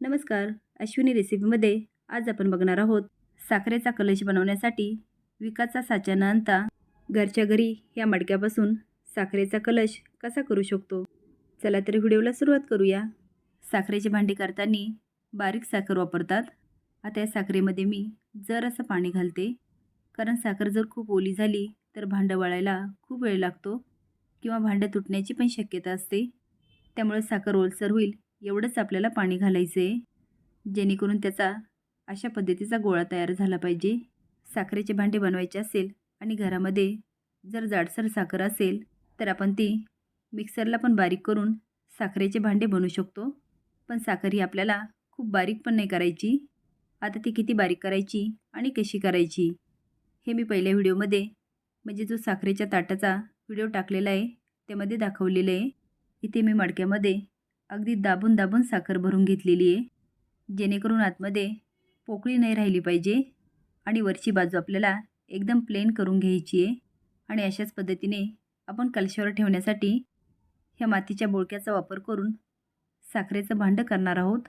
नमस्कार अश्विनी रेसिपीमध्ये आज आपण बघणार आहोत साखरेचा कलश बनवण्यासाठी विकाचा साचा न आणता घरच्या घरी या मडक्यापासून साखरेचा कलश कसा करू शकतो? चला तर व्हिडिओला सुरुवात करूया. साखरेची भांडी करताना बारीक साखर वापरतात. आता या साखरेमध्ये मी जर असं पाणी घालते कारण साखर जर खूप ओली झाली तर भांडं वळायला खूप वेळ लागतो किंवा भांडं तुटण्याची पण शक्यता असते. त्यामुळे साखर ओलसर होईल एवढंच आपल्याला पाणी घालायचं आहे जेणेकरून त्याचा अशा पद्धतीचा गोळा तयार झाला पाहिजे. साखरेचे भांडे बनवायचे असेल आणि घरामध्ये जर जाडसर साखर असेल तर आपण ती मिक्सरला पण बारीक करून साखरेचे भांडे बनवू शकतो. पण साखर ही आपल्याला खूप बारीक पण नाही करायची. आता ती किती बारीक करायची आणि कशी करायची हे मी पहिल्या व्हिडिओमध्ये म्हणजे जो साखरेच्या ताटाचा व्हिडिओ टाकलेला आहे त्यामध्ये दाखवलेलं आहे. इथे मी मडक्यामध्ये अगदी दाबून दाबून साखर भरून घेतलेली आहे. जेणेकरून आतमध्ये पोकळी नाही राहिली पाहिजे आणि वरची बाजू आपल्याला एकदम प्लेन करून घ्यायची आहे. आणि अशाच पद्धतीने आपण कलशावर ठेवण्यासाठी ह्या मातीच्या बोळक्याचा वापर करून साखरेचं भांडं करणार आहोत.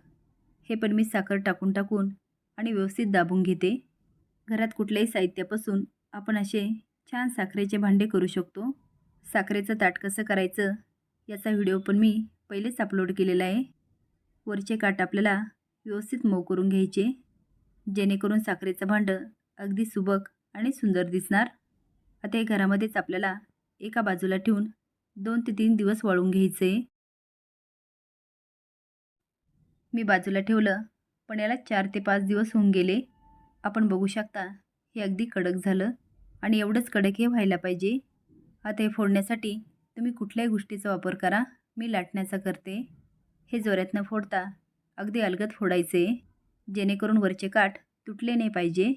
हे पण मी साखर टाकून टाकून आणि व्यवस्थित दाबून घेते. घरात कुठल्याही साहित्यापासून आपण असे छान साखरेचे भांडे करू शकतो. साखरेचं ताट कसं करायचं याचा व्हिडिओ पण मी पहिलेच अपलोड केलेला आहे. वरचे काठ आपल्याला व्यवस्थित मऊ करून घ्यायचे. जेणेकरून साखरेचं भांडं अगदी सुबक आणि सुंदर दिसणार. आता हे घरामध्येच आपल्याला एका बाजूला ठेवून दोन ते तीन दिवस वाळून घ्यायचं. आहे मी बाजूला ठेवलं पण याला चार ते पाच दिवस होऊन गेले. आपण बघू शकता हे अगदी कडक झालं आणि एवढंच कडक हे व्हायला पाहिजे. आता हे फोडण्यासाठी तुम्ही कुठल्याही गोष्टीचा वापर करा. मी लाटण्याचा करते. हे जोऱ्यातनं फोडता अगदी अलगद फोडायचे जेणेकरून वरचे काठ तुटले नाही पाहिजे.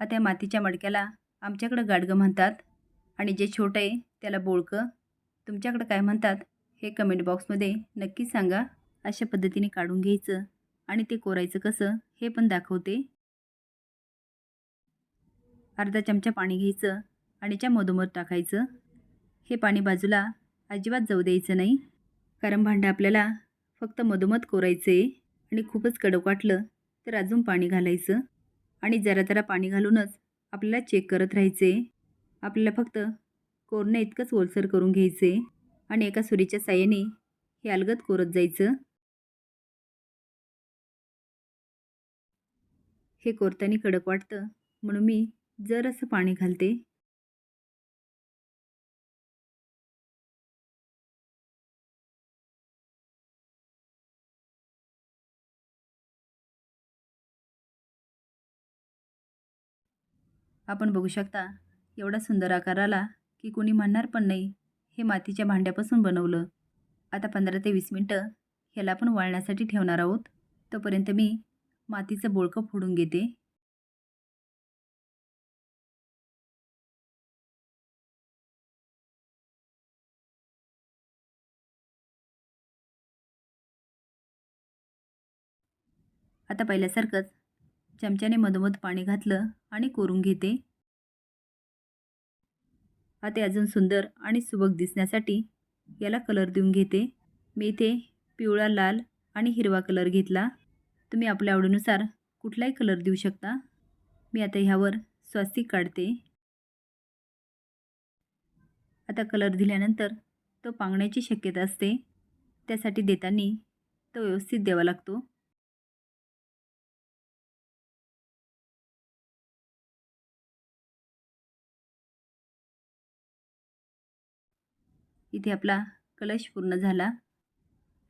आता या मातीच्या मडक्याला आमच्याकडं गाडगं म्हणतात आणि जे छोटं आहे त्याला बोळकं. तुमच्याकडं काय म्हणतात हे कमेंट बॉक्समध्ये नक्की सांगा. अशा पद्धतीने काढून घ्यायचं आणि ते कोरायचं कसं हे पण दाखवते. अर्धा चमचा पाणी घ्यायचं आणि त्या मधोमध टाकायचं. हे पाणी बाजूला अजिबात जाऊ द्यायचं नाही. कारण भांडं आपल्याला फक्त मधोमध कोरायचं आहे आणि खूपच कडक वाटलं तर अजून पाणी घालायचं. आणि जरा जरा पाणी घालूनच आपल्याला चेक करत राहायचं. आहे आपल्याला फक्त कोरणं इतकंच ओलसर करून घ्यायचं आहे आणि एका सुरीच्या साह्याने हे अलगत कोरत जायचं. हे कोरताना कडक वाटतं म्हणून मी जर असं पाणी घालते. आपण बघू शकता एवढा सुंदर आकार आला की कोणी म्हणणार पण नाही हे मातीच्या भांड्यापासून बनवलं. आता पंधरा ते वीस मिनटं ह्याला आपण वाळण्यासाठी ठेवणार आहोत. तोपर्यंत मी मातीचं बोळकं फोडून घेते. आता पहिल्यासारखंच चमच्याने मधोमध पाणी घातलं आणि कोरून घेते. आता अजून सुंदर आणि सुबक दिसण्यासाठी याला कलर देऊन घेते. मी इथे पिवळा लाल आणि हिरवा कलर घेतला. तुम्ही आपल्या आवडीनुसार कुठलाही कलर देऊ शकता. मी आता ह्यावर स्वास्तिक काढते. आता कलर दिल्यानंतर तो पांगण्याची शक्यता असते. त्यासाठी देताना तो व्यवस्थित द्यावा लागतो. इथे आपला कलश पूर्ण झाला.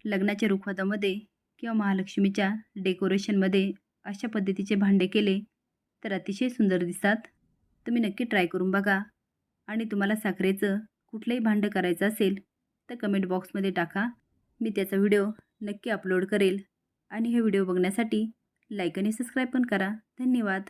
लग्नाच्या रुखवतामध्ये किंवा महालक्ष्मीच्या डेकोरेशनमध्ये अशा पद्धतीचे भांडे केले तर अतिशय सुंदर दिसतात. तुम्ही नक्की ट्राय करून बघा. आणि तुम्हाला साखरेचं कुठलंही भांडं करायचं असेल तर कमेंट बॉक्समध्ये टाका. मी त्याचा व्हिडिओ नक्की अपलोड करेल. आणि हे व्हिडिओ बघण्यासाठी लाईक आणि सबस्क्राईब पण करा. धन्यवाद.